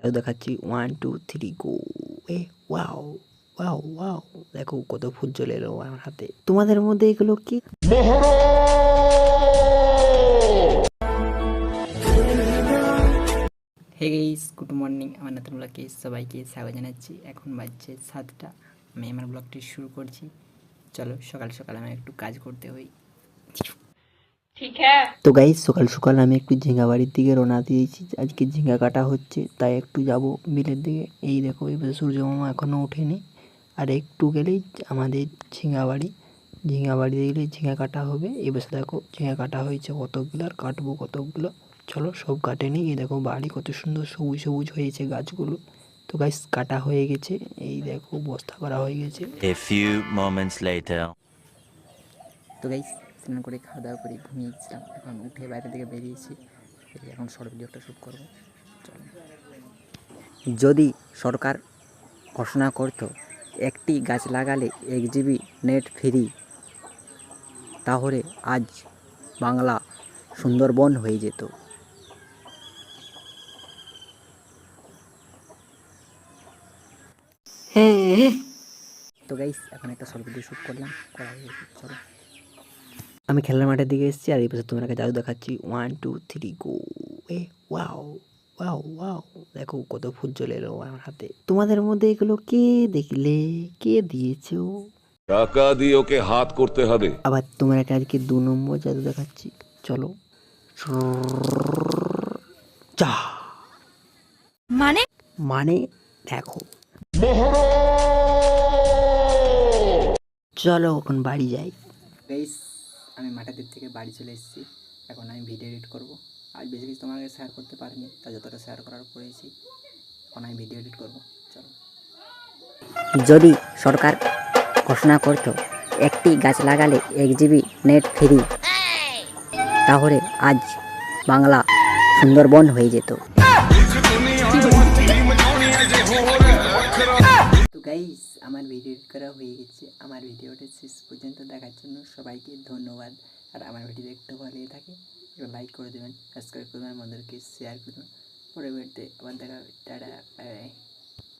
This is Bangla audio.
তাও দেখাচ্ছি ওয়ান টু থ্রি গো এ ওয়াও ওয়াও ওয়াও দেখো কত ফুল চলে এলো আমার হাতে। তোমাদের মধ্যে এগুলো কি? হে গেইস গুড মর্নিং আমার নতুন ব্লগে সবাইকে স্বাগত জানাচ্ছি। এখন বাজছে সাতটা। আমি আমার ব্লগটি শুরু করছি। চলো সকাল সকাল আমার একটু কাজ করতে হই তো গাইস সকাল সকাল আমি একটু ঝিঙ্গা বাড়ির দিকে রওনা দিয়েছি। আজকে ঝিঙ্গা কাটা হচ্ছে তাই একটু যাব বিলের দিকে। এই দেখো এবার সূর্য মামা এখনও ওঠেনি। আর একটু গেলেই আমাদের ঝিঙ্গা বাড়ি। ঝিঙ্গা বাড়ি গেলেই ঝিঙ্গা কাটা হবে। এবার দেখো ঝিঙ্গা কাটা হয়েছে কতগুলো আর কাটবো কতগুলো চলো সব কাটেনি এই দেখো বাড়ি কত সুন্দর সবুজ সবুজ হয়েছে গাছগুলো। তো গাইস কাটা হয়ে গেছে। এই দেখো বস্তা করা হয়ে গেছে। A few moments later. তো গাইস স্নান করে খাওয়া দাওয়া করে ঘুমিয়েছিলাম। এখন উঠে বাইরে থেকে বেরিয়েছি। বেরিয়ে এখন শর্ট ভিডিওটা শ্যুট করব। যদি সরকার ঘোষণা করতো একটি গাছ লাগালে এক জিবি নেট ফ্রি তাহলে আজ বাংলা সুন্দরবন হয়ে যেত। তো গাইস এখন একটা শর্ট ভিডিও শ্যুট করলাম। করা হয়ে চলো। আমি খেলার মাঠের দিকে এসেছি আর এই পাশে তোমাকে জাদু দেখাচ্ছি। ওয়ান টু থ্রি গো এ ওয়াও ওয়াও ওয়াও দেখো কত ফুল চলে এলো আমার হাতে। তোমাদের মধ্যে এগুলো কে দেখলে? কে দিয়েছ টাকা দিয়ে ওকে হাত করতে হবে। আবার তোমাকে আজকে দু নম্বর জাদু দেখাচ্ছি। চলো। যা। माने মানে দেখো। চলো এখন বাড়ি যাই। বেশ আমি মাঠের দিক থেকে বাড়ি চলে এসেছি। এখন আমি ভিডিও এডিট করব। আজ বেশি কিছু তোমাকে শেয়ার করতে পারিনি তা যতটা শেয়ার করার করেছি এখন আমি ভিডিও এডিট করব। চলো। যদি সরকার ঘোষণা করত একটি গাছ লাগালে এক জিবি নেট ফ্রি তাহলে আজ বাংলা সুন্দরবন হয়ে যেত। তো গাইস আমার ভিডিও করা হয়ে গেছে। আমার ভিডিওটা শেষ পর্যন্ত দেখার জন্য সবাইকে ধন্যবাদ। আর আমার ভিডিও একটু ভালো থাকে এবার লাইক করে দেবেন সাবস্ক্রাইব করবেন আমাদেরকে শেয়ার করবেন পরে ভিডিওতে আবার দেখা টাটা বাই